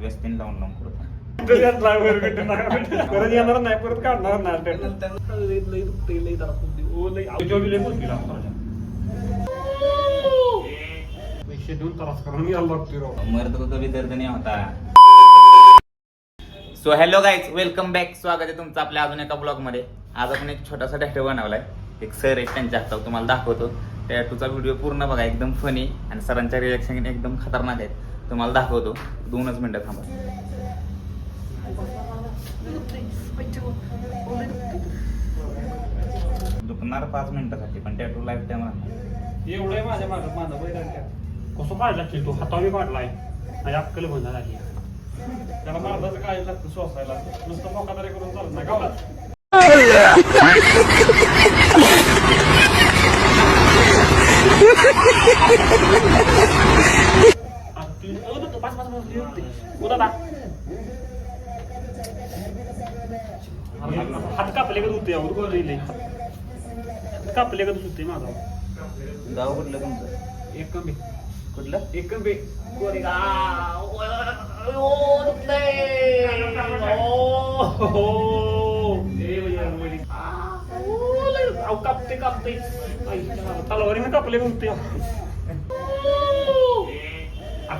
व्यस्तीन लावून लावून करतो ड्रायव्हर परत येणार नाही परत काढणार नाही पैसे देऊन त्रास करून यायला लागतोय राव मरत होतो विदर्भ नाही होता. So hello guys welcome back स्वागत आहे तुमचं आपल्या अजून एका ब्लॉगमध्ये आज आपण एक छोटासा टॅटू बनवलाय. एक सर आहे त्यांच्या हातावर तुम्हाला दाखवतो. टॅटूचा व्हिडिओ पूर्ण बघा एकदम फनी आणि सरांच्या रिएक्शन एकदम खतरनाक आहेत. तुम्हाला दाखवतो. दोनच मिनिटं थांबा. दुखणार पाच मिनिटासाठी पण टॅटू लाईफ टाईम राहणार. एवढं आहे माझ्या माझं माझा बैल कसं काढला की तो? हाताने काढलाय. माझी अक्कल बंद झाली त्याला मारदाचं काय लागतं सोसायला. नुसतं मोकादारी करून चालत नाही गावात होते. बा. हात कापले का होते अवघड लिहिले हात कापले का होते माझा? गाव कुठलं तुमचं? एक कमी कुठलं? एक कमी कापते कापते तलवारीने कापले म्हणते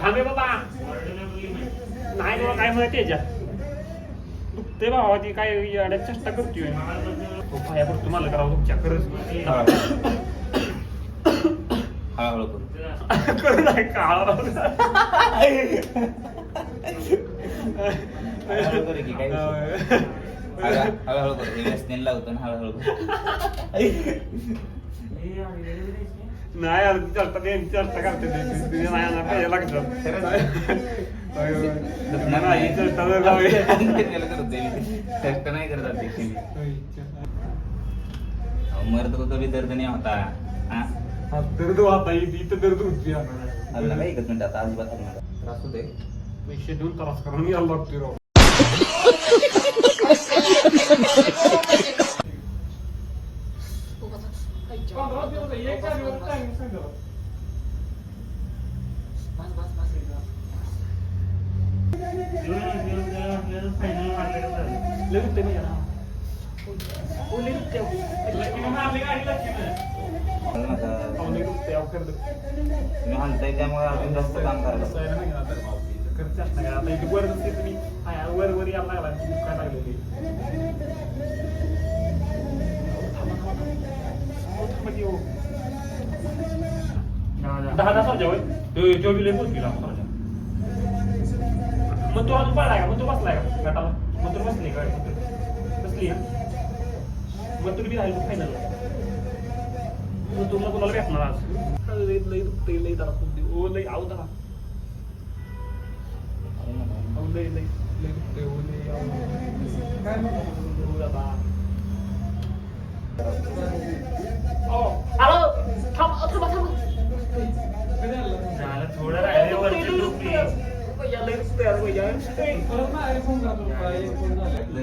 थांबे बाबा. नाही बाबा काय माहिती याच्यात. दुखते बाबा ती काय अड्यात चेष्टा करतोय. तो पाया पडतो मला करावं तुमच्या खरंच. हळूहळू करू. करू नाही का? हळूहळू करू की काय विषय? हळू- हळूहळू करू. हे लावतो ना हळूहळू नाही यार चर्चा ते चर्चा करते ते. ते- ते नाही आणणार पाहिजे लागतं. नाही, चर्चा जर लावली. कष्ट नाही करत. अहो, मरत होतो विदर्भ नाही होता हा हा, दर्द येईल इथं दर्द होती आला का एकच मिनिट आता अजिबात हलणार नाही. त्रास पैसे देऊन त्रास करून यायला लागतोय राव लय दुखतंय माझ्या नावात. ओ, लय दुखतंय अहो. लकी मग मारली गाडी लकी ना. पण नका. अहो, लय दुखतंय अहो, खरं दुखतंय. तुम्ही हलताय त्यामुळे अजून जास्त काम करायला लागतं. भाऊ. जास्त आता हा, वर लागला दहा दहा सरजा होय? तो बी लय सरजा. मग तू अजून पाहिलाय का? मग तू बसलाय का? गटाला? मग तू बसली का? बसली आहे. मग तुम्ही राहील फायनल मग तुला कोणाला भेटणार आज. लय लय दुखतंय लय जरा खूप ओ लय आऊ जरा. आऊ लय लय लय दुखतंय ओ लय आऊ काय म्हणतो?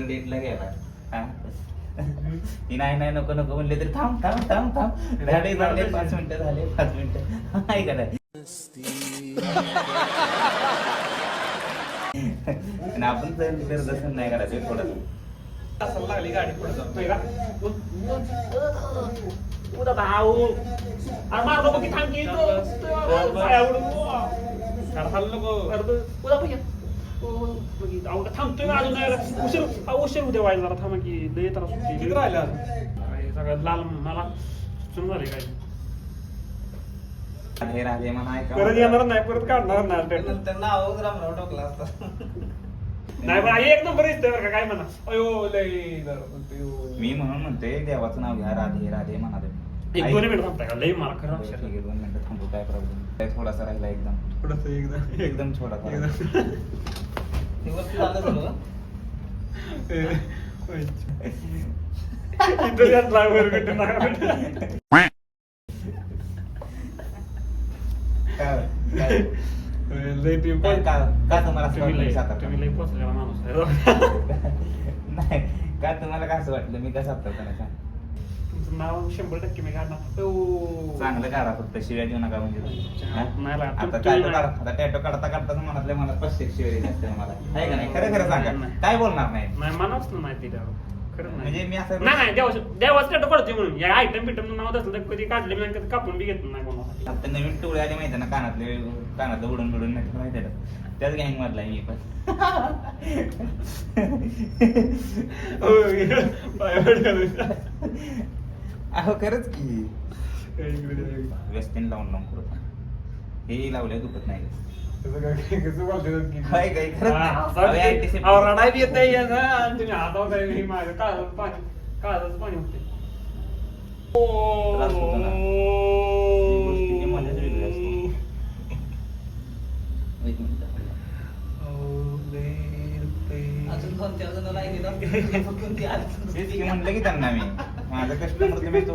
डेटला गेला हा? ती नाही नाही नको नको म्हणले तरी थांब थांब थांब थांब. झाले झाले पाच मिनिटं झाले पाच मिनिटं. आहे का नाही आपण जर तसं नाही करायचं थोडं. तासाला लागली गाडी पुढे जातोय का? उद्या भाऊ अरे मारलो बघ की थांब की इथं. पाया उडून. अरे हल्लो नको. अरे उद्या भैया थांबतोय ना अजून नाही. उशीर उशीर उद्या व्हायला जरा थांबा की लय होते किती राहिला सगळं लाल मला सुन झाले काय राधे राधे म्हणा ऐका परत येणार नाही परत काढणार नाही त्यांना आवाज रामराव टाकला असता नाही पण आई एक नंबर येते बरं का काय म्हणा अयो लय जरा. मी म्हणून म्हणतोय देवाचं नाव घ्या राधे राधे म्हणा एक. दोन मिनिट थांबताय का लय मला खरं बरं, ठीक आहे दोन मिनिटं थांबू काय प्रॉब्लेम थोडासा राहिला एकदम थोडस एकदम एकदम छोटासा राहिला. ते वरती झालं सगळं ड्रायव्हर भेटून काय- काय- लय टीम काय- का का तुम्हाला असं तुम्ही वाटलं मी लय सातारा? तुम्ही लय पोचलेला माणूस आहे नाही का तुम्हाला काय असं वाटलं मी कसा प्रकार तुमचं नाव शंभर टक्के मी काढणार. ओ. चांगलं काढा फक्त शिव्या देऊ नका म्हणजे. हा? नाही. आता टॅटो नाही. काढा आता टॅटो काढता काढता मनातल्या मनात पश्चिम शिव्या दिली असते मला. आहे का नाही? खरं खरं सांगा. नाही. काय बोलणार नाही? नाही मनाच नाही तिला खरंच नाही. म्हणजे मी असं नाही नाही देवाचं देवाचं टॅटो काढतोय म्हणून. या आयटम बिटम नाव असलं तर कधी काढले मी कधी कापून बी घेत नाही कोणाला. आता नवीन टोळे आले माहिती ना कानातले कानातलं उडून बिडून नाही माहिती ना. त्याच गँग मधला आहे मी पण. अहो खरंच की व्यस्तीन लावून लावून करत हे लावले दुखत नाही काय काय खरंच नाही. अहो, anticipate- रडाय बी येते तुम्ही हातावर काय हे माझं काळाचं पाणी काळाचं पाणी होते त्रास होतो ना. ही गोष्टीची मजाच वेगळी असते. एक मिनिट. अजून फक्त ती आली. तेच की म्हणलं की त्यांना मी माझा कस्टमर तुम्ही तो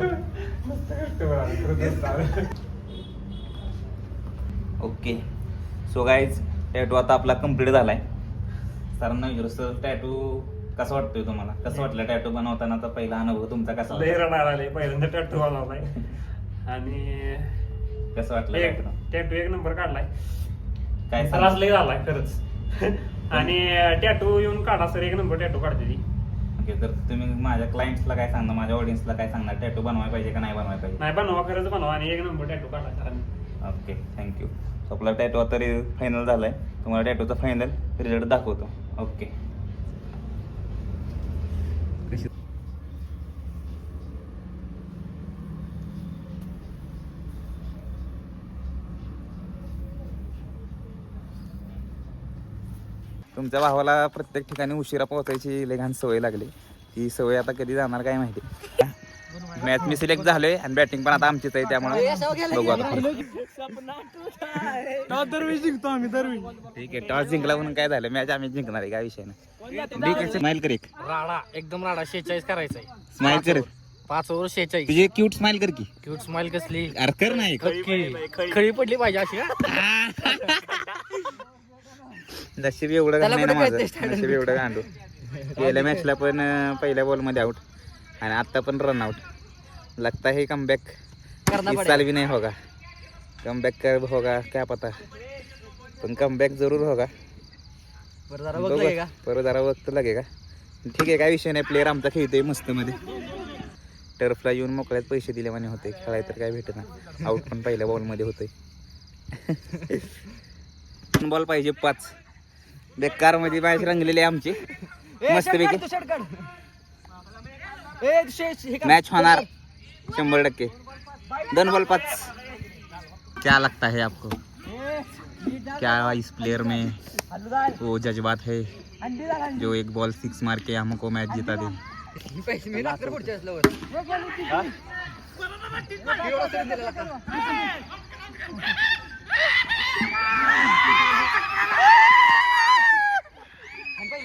ओके सो गाईज टॅटू आता आपला कंप्लीट झालाय. सरांना विचारू सर टॅटू कसा वाटतोय तुम्हाला? कसं वाटलं टॅटू बनवतानाचा पहिला अनुभव तुमचा कसा लय होता? रडायला आले. पहिल्यांदा टॅटू बनवलाय. आणि कसं वाटलं एक tattoo? टॅटू एक नंबर काढलाय. काय त्रास सांग? लय झालाय खरंच. आणि टॅटू येऊन काढा सर. एक नंबर टॅटू काढते ती. ओके तर तुम्ही माझ्या क्लायंट्सला काय सांगणार? माझ्या ऑडियन्सला काय सांगणार? टॅटू बनवायला पाहिजे का नाही बनवायला पाहिजे? नाही बनवा खरंच बनवा आणि एक नंबर टॅटू काढा कारण. ओके थँक्यू सो आपला टॅटू आता फायनल झालाय. तुम्हाला टॅटूचा फायनल रिझल्ट दाखवतो. ओके. तुमच्या भावाला प्रत्येक ठिकाणी उशिरा पोहोचायची घाण सवय लागली. ती सवय आता कधी जाणार काय माहिती. मॅच मी सिलेक्ट झालोय आणि बॅटिंग पण आता आमचीच आहे त्यामुळे बघू आता पुढे. ठीक आहे टॉस जिंकला म्हणून काय झालं? मॅच आम्ही जिंकणार आहे काय विषय नाही. स्माइल कर एक. राडा एकदम राडा शेचाळीस करायचा आहे स्माइल कर. पाच ओव्हर शेचाळीस तुझी क्यूट स्माइल कर की. क्यूट स्माइल कसली? अरे कर नाही खळी पडली पाहिजे अशी का नशीब एवढं त्याला नाही ना कुठं माझं. कळतंय नशीब एवढं गांडू गेल्या मॅचला पण अं, पहिल्या बॉलमध्ये आउट आणि आता पण रन आउट लगता है कम बॅक करना इस पडेगा. साल भी नहीं होगा. कम बैक कब होगा क्या पता. पण कम बैक जरूर होगा. बरं जरा बघ. का परत जरा वक्त लागेल का ठीक आहे काय विषय नाही. प्लेअर आमचा खेळतोय मस्त मध्ये टर्फला येऊन मोकळ्यात पैसे दिले म्हणे होते. खेळाय तर काय भेटेना आउट पण पहिल्या बॉलमध्ये होते बॉल पाहिजे पाच. बेकार मध्ये मॅच रंगलेली आहे आमची. मस्तपैकी. मॅच होणार. शंभर टक्के. दोन बॉल पाच. क्या लगता है आपको? क्या इस प्लेयर में वो जज्बात है? जो एक बॉल सिक्स मार के हमको मैच जिता दे।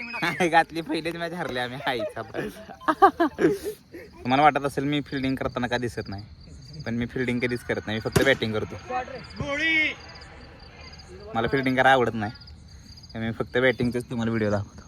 घातली पहिलेच मॅच हरले आम्ही. हाईचा तुम्हाला वाटत असेल मी फिल्डिंग करताना का दिसत नाही. पण मी फिल्डिंग कधीच करत नाही. मी फक्त बॅटिंग करतो. मला फिल्डिंग करायला आवडत नाही. मी फक्त बॅटिंगचंच तुम्हाला व्हिडिओ दाखवतो.